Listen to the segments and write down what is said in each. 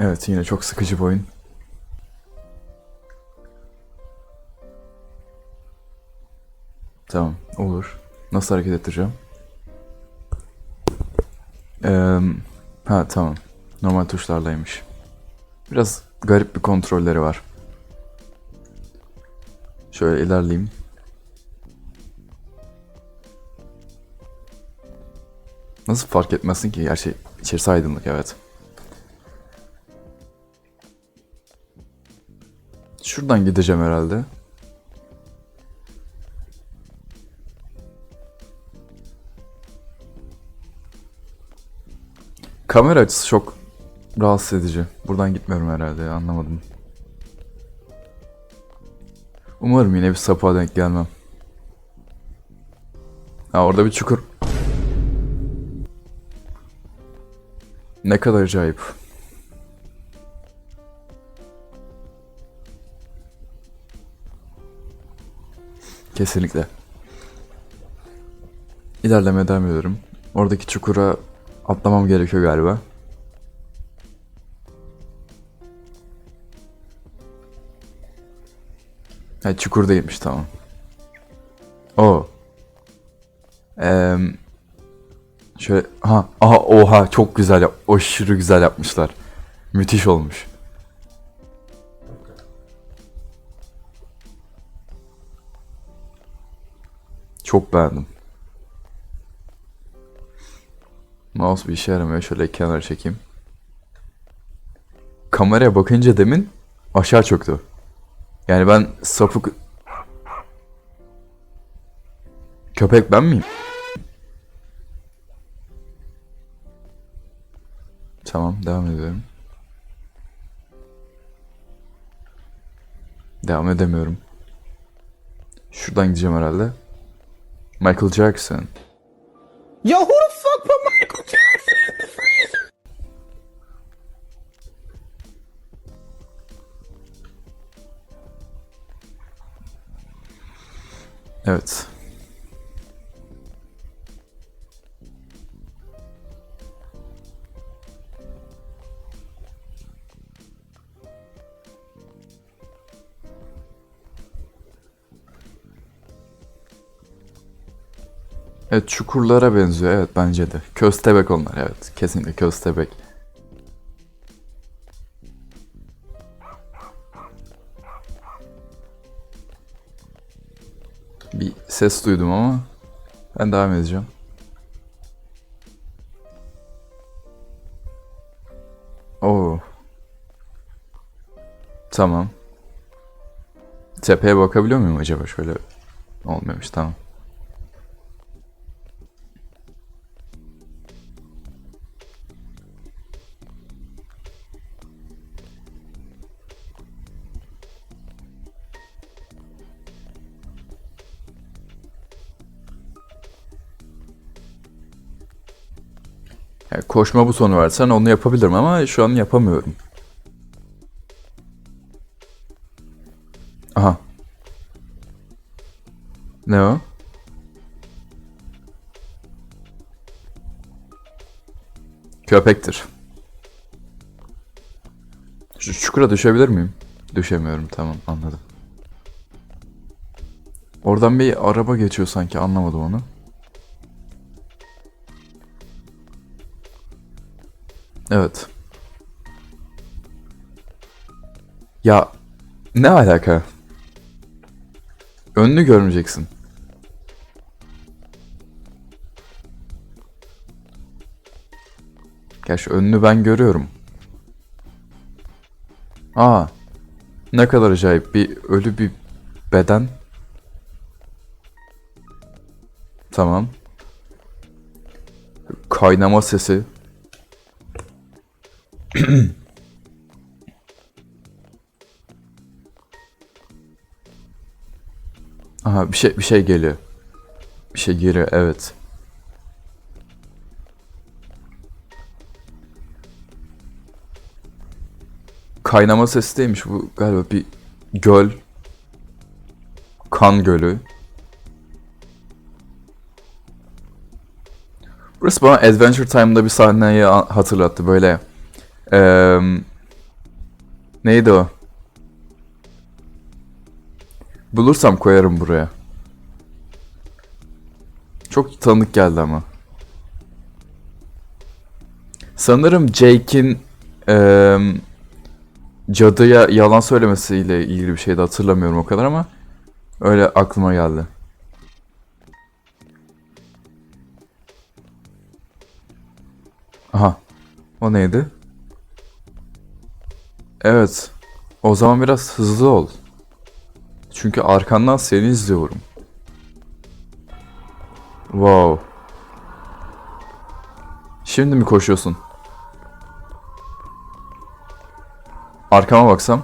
Evet yine çok sıkıcı bir oyun. Tamam olur. Nasıl hareket ettireceğim? Eee, ha tamam. Normal tuşlarlaymış. Biraz garip bir kontrolleri var. Şöyle ilerleyeyim. Nasıl fark etmezsin ki? Gerçi içerisi aydınlık evet. Şuradan gideceğim herhalde. Kamera açısı çok rahatsız edici. Buradan gitmiyorum herhalde ya, anlamadım. Umarım yine bir sapığa denk gelmem. Ha orada bir çukur. Ne kadar acayip. Kesinlikle. İlerlemeye devam ediyorum. Oradaki çukura atlamam gerekiyor galiba. Ha çukur değilmiş tamam. O. Eee şöyle ha aha oha çok güzel yap aşırı güzel yapmışlar. Müthiş olmuş. Çok beğendim. Mouse bir işe yaramıyor. Şöyle kenara çekeyim. Kameraya bakınca demin aşağı çöktü. Yani ben sapık... Köpek ben miyim? Tamam devam ediyorum. Devam edemiyorum. Şuradan gideceğim herhalde. Michael Jackson. Yo, who the fuck put Michael Jackson in the freezer? Evet. Evet çukurlara benziyor evet bence de. Köstebek onlar evet. Kesinlikle köstebek. Bir ses duydum ama ben devam edeceğim. Oo. Tamam. Tepeye bakabiliyor muyum acaba şöyle? Olmuyormuş tamam. Koşma butonu versen onu yapabilirim ama şu an yapamıyorum. Aha. Ne o? Köpektir. Şu çukura düşebilir miyim? Düşemiyorum tamam anladım. Oradan bir araba geçiyor sanki anlamadım onu. Evet. Ya ne alaka? Önünü görmeyeceksin. Gerçi önünü ben görüyorum. Aa. Ne kadar acayip bir ölü bir beden. Tamam. Kaynama sesi. Aha bir şey bir şey geliyor. Bir şey geliyor evet. Kaynama sesi değilmiş bu galiba bir göl. Kan gölü. Burası bana Adventure Time'da bir sahneyi hatırlattı böyle. Eee, Neydi o? Bulursam koyarım buraya. Çok tanıdık geldi ama. Sanırım Jake'in eee, cadıya yalan söylemesiyle ilgili bir şeydi hatırlamıyorum o kadar ama öyle aklıma geldi. Aha. O neydi? Evet. O zaman biraz hızlı ol. Çünkü arkandan seni izliyorum. Wow. Şimdi mi koşuyorsun? Arkama baksam.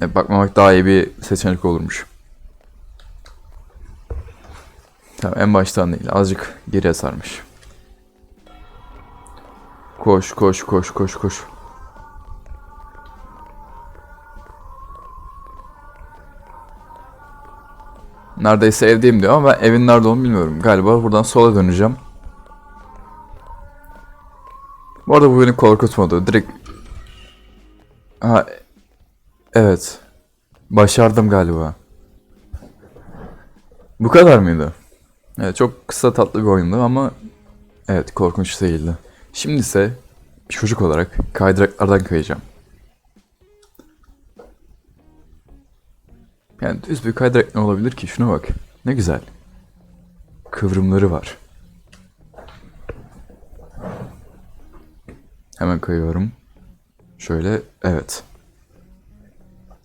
E, bakmamak daha iyi bir seçenek olurmuş. Tamam en baştan değil. Azıcık geriye sarmış. Koş koş koş koş koş. Neredeyse evdeyim diyor ama ben evin nerede olduğunu bilmiyorum. Galiba buradan sola döneceğim. Bu arada bu beni korkutmadı. Direkt... Ha, evet. Başardım galiba. Bu kadar mıydı? Evet çok kısa tatlı bir oyundu ama evet korkunç değildi. Şimdi ise çocuk olarak kaydıraklardan kayacağım. Yani düz bir kaydırak ne olabilir ki? Şuna bak. Ne güzel. Kıvrımları var. Hemen kayıyorum. Şöyle, evet.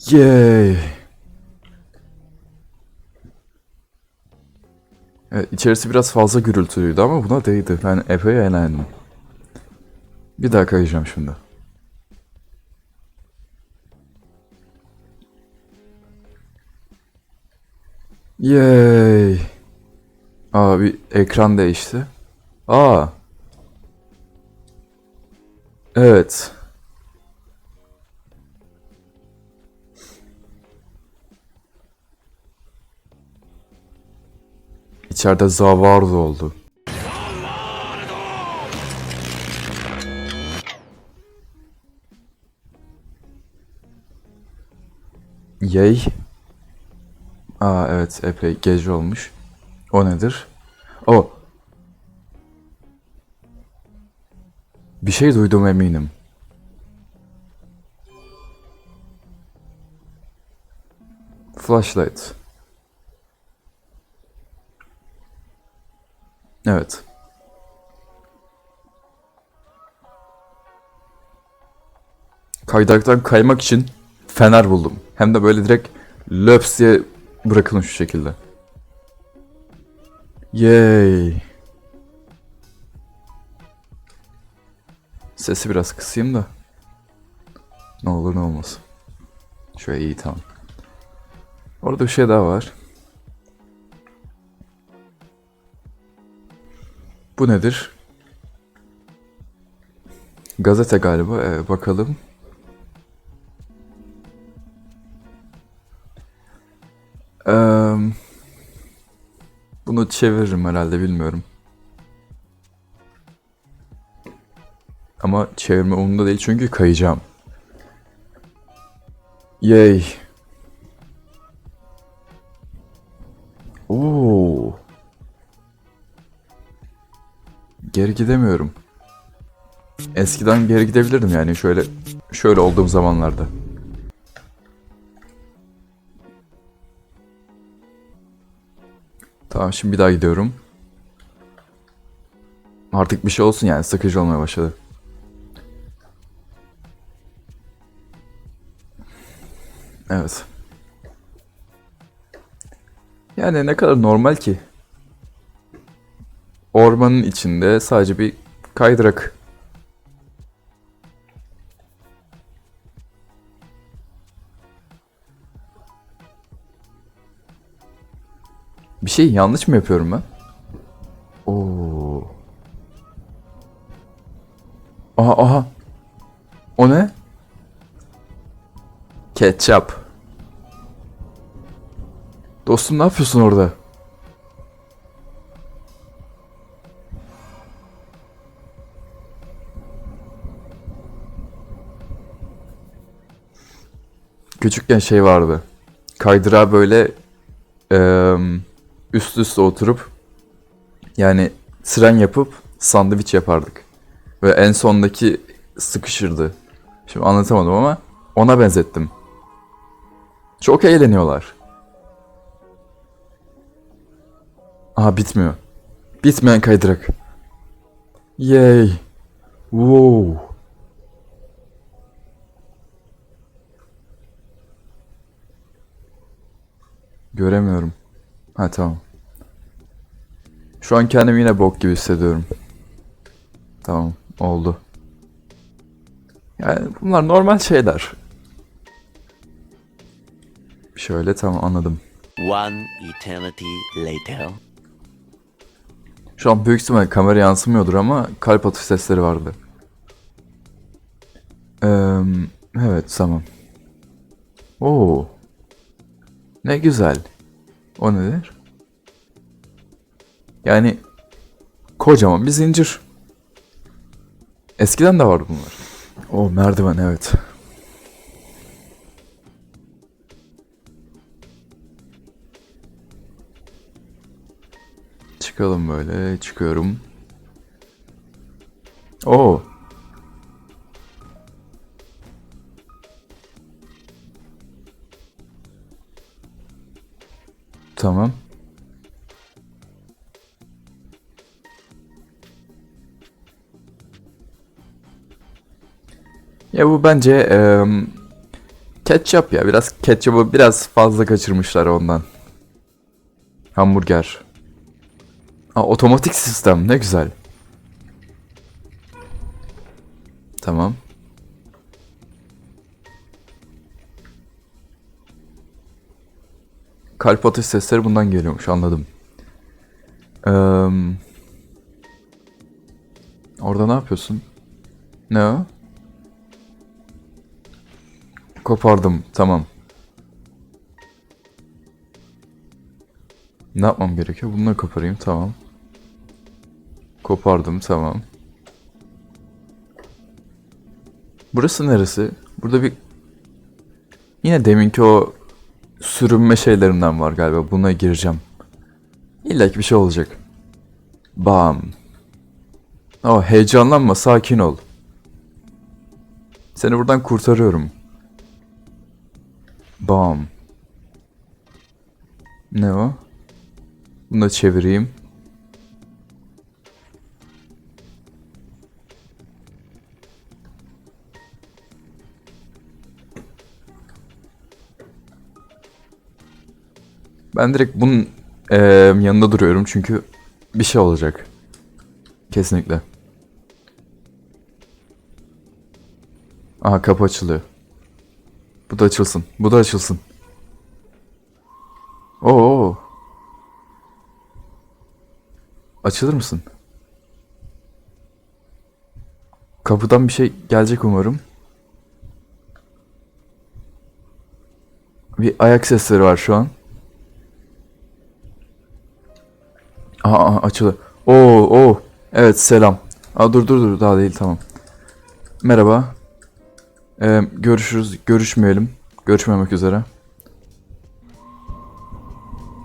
Yay! Evet, içerisi biraz fazla gürültülüydü ama buna değdi. Ben epey eğlendim. Bir daha kayacağım şimdi. Yay! Aa bir ekran değişti. Aa. Evet. İçeride Zavardo oldu. Yay. Aa evet epey gece olmuş. O nedir? O. Bir şey duydum eminim. Flashlight. Evet. Kaydıraktan kaymak için fener buldum. Hem de böyle direkt löps diye bırakılmış şu şekilde. Yay. Sesi biraz kısayım da. Ne olur ne olmaz. Şöyle iyi tamam. Orada bir şey daha var. Bu nedir? Gazete galiba. Ee, bakalım. Çeviririm herhalde bilmiyorum. Ama çevirme umurumda değil çünkü kayacağım. Yay. Oo. Geri gidemiyorum. Eskiden geri gidebilirdim yani şöyle şöyle olduğum zamanlarda. Tamam şimdi bir daha gidiyorum. Artık bir şey olsun yani sıkıcı olmaya başladı. Evet. Yani ne kadar normal ki. Ormanın içinde sadece bir kaydırak. Bir şey yanlış mı yapıyorum ben? Oo. Aha aha. O ne? Ketçap. Dostum ne yapıyorsun orada? Küçükken şey vardı. Kaydırağa böyle em, üst üste oturup yani tren yapıp sandviç yapardık. Ve en sondaki sıkışırdı. Şimdi anlatamadım ama ona benzettim. Çok eğleniyorlar. Aha bitmiyor. Bitmeyen kaydırak. Yay. Wow. Göremiyorum. Ha tamam. Şu an kendimi yine bok gibi hissediyorum. Tamam oldu. Yani bunlar normal şeyler. Şöyle tamam anladım. One eternity later. Şu an büyük ihtimalle kamera yansımıyordur ama kalp atış sesleri vardı. Eee, evet tamam. Oo. Ne güzel. O nedir? Yani kocaman bir zincir. Eskiden de vardı bunlar. O merdiven evet. Çıkalım böyle. Çıkıyorum. Oo. Tamam. Ya bu bence em, ketçap ya. Biraz ketçapı biraz fazla kaçırmışlar ondan. Hamburger. Aa, otomatik sistem ne güzel. Tamam. Kalp atış sesleri bundan geliyormuş anladım. Eee, orada ne yapıyorsun? Ne o? Kopardım tamam. Ne yapmam gerekiyor? Bunları koparayım tamam. Kopardım tamam. Burası neresi? Burada bir... Yine deminki o sürünme şeylerinden var galiba. Buna gireceğim. İlla ki bir şey olacak. Bam. Oh heyecanlanma sakin ol. Seni buradan kurtarıyorum. Bam. Ne o? Bunu da çevireyim. Ben direkt bunun eee, yanında duruyorum çünkü bir şey olacak. Kesinlikle. Aha kapı açılıyor. Bu da açılsın. Bu da açılsın. Oo. Açılır mısın? Kapıdan bir şey gelecek umarım. Bir ayak sesleri var şu an. Aa, açıldı. Oo, oo. Evet selam. Aa dur dur dur daha değil tamam. Merhaba. Ee, görüşürüz. Görüşmeyelim. Görüşmemek üzere.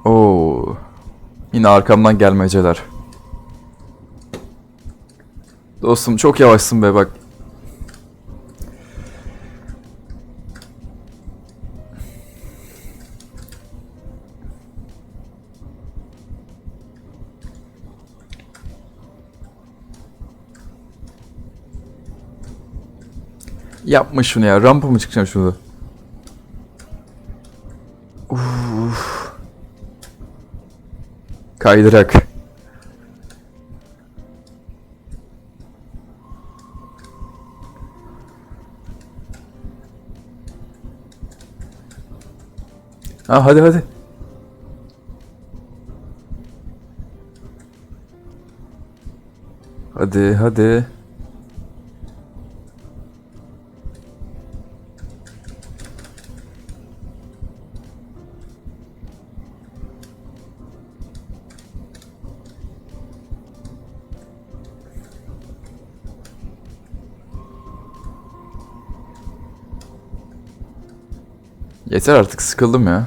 Oo. Yine arkamdan gelmeceler. Dostum çok yavaşsın be bak. Yapma şunu ya. Rampa mı çıkacağım şurada? Uf. Kaydırak. Ha hadi hadi. Hadi hadi. Yeter artık sıkıldım ya.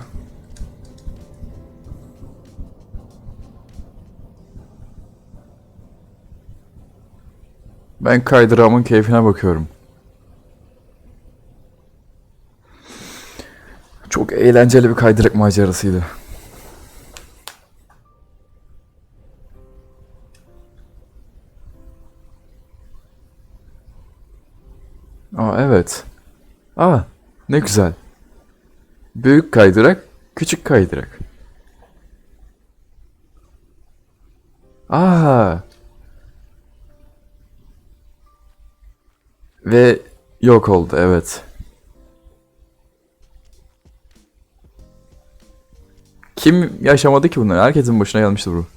Ben kaydırağımın keyfine bakıyorum. Çok eğlenceli bir kaydırak macerasıydı. Aa evet. Aa ne güzel. Büyük kaydırak, küçük kaydırak. Aa. Ve yok oldu evet. Kim yaşamadı ki bunları? Herkesin başına gelmiştir bu.